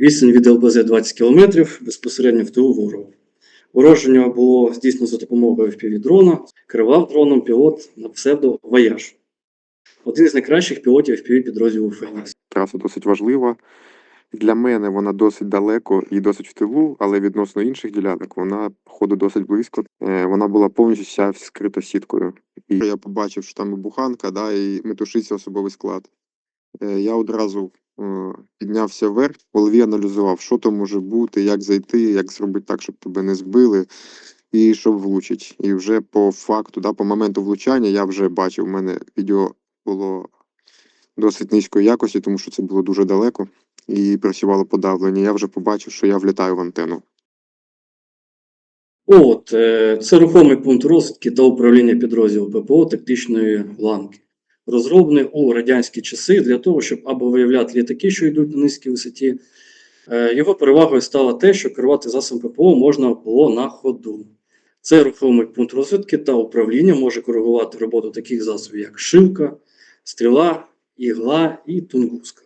Відстань від ЛБЗ 20 км безпосередньо в тилу ворога. Ураження було здійснено за допомогою FPV-дрона. Керував дроном пілот на псевдо Вояж. Один з найкращих пілотів FPV підрозділу Фенікс. Траса досить важлива. Для мене вона досить далеко і досить в тилу, але відносно інших ділянок вона походу досить близько. Е, Вона була повністю вся скрита сіткою. І я побачив, що там буханка, да, і метушиться особовий склад. Е, Я одразу піднявся вверх, в голові аналізував, що то може бути, як зайти, як зробити так, щоб тебе не збили, і щоб влучить. І вже по факту, да, по моменту влучання я вже бачив, у мене відео було досить низької якості, тому що це було дуже далеко і працювало подавлення. Я вже побачив, що я влітаю в антенну. От, е, це рухомий пункт розвідки та управління підрозділу ППО тактичної ланки, розроблений у радянські часи для того, щоб або виявляти літаки, що йдуть на низькій висоті. Е, Його перевагою стало те, що керувати засобом ППО можна було на ходу. Цей рухомий пункт розвитки та управління може коригувати роботу таких засобів, як шилка, стріла, ігла і тунгуска.